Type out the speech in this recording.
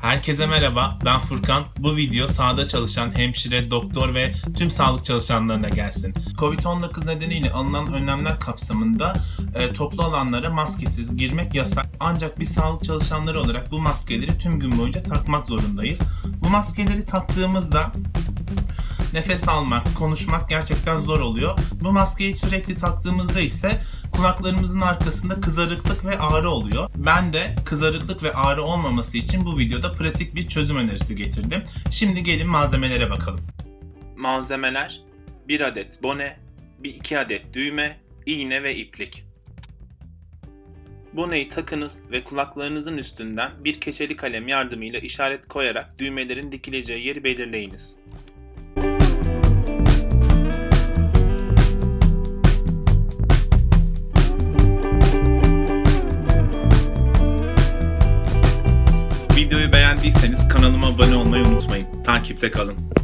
Herkese merhaba, ben Furkan. Bu video sahada çalışan hemşire, doktor ve tüm sağlık çalışanlarına gelsin. Covid-19 nedeniyle alınan önlemler kapsamında e, toplu alanlara maskesiz girmek yasak. Ancak biz sağlık çalışanları olarak bu maskeleri tüm gün boyunca takmak zorundayız. Bu maskeleri taktığımızda nefes almak, konuşmak gerçekten zor oluyor. Bu maskeyi sürekli taktığımızda ise kulaklarımızın arkasında kızarıklık ve ağrı oluyor. Ben de kızarıklık ve ağrı olmaması için bu videoda pratik bir çözüm önerisi getirdim. Şimdi gelin malzemelere bakalım. Malzemeler 1 adet bone, 2 adet düğme, iğne ve iplik. Boneyi takınız ve kulaklarınızın üstünden bir keçeli kalem yardımıyla işaret koyarak düğmelerin dikileceği yeri belirleyiniz. Beğendiyseniz kanalıma abone olmayı unutmayın. Takipte kalın.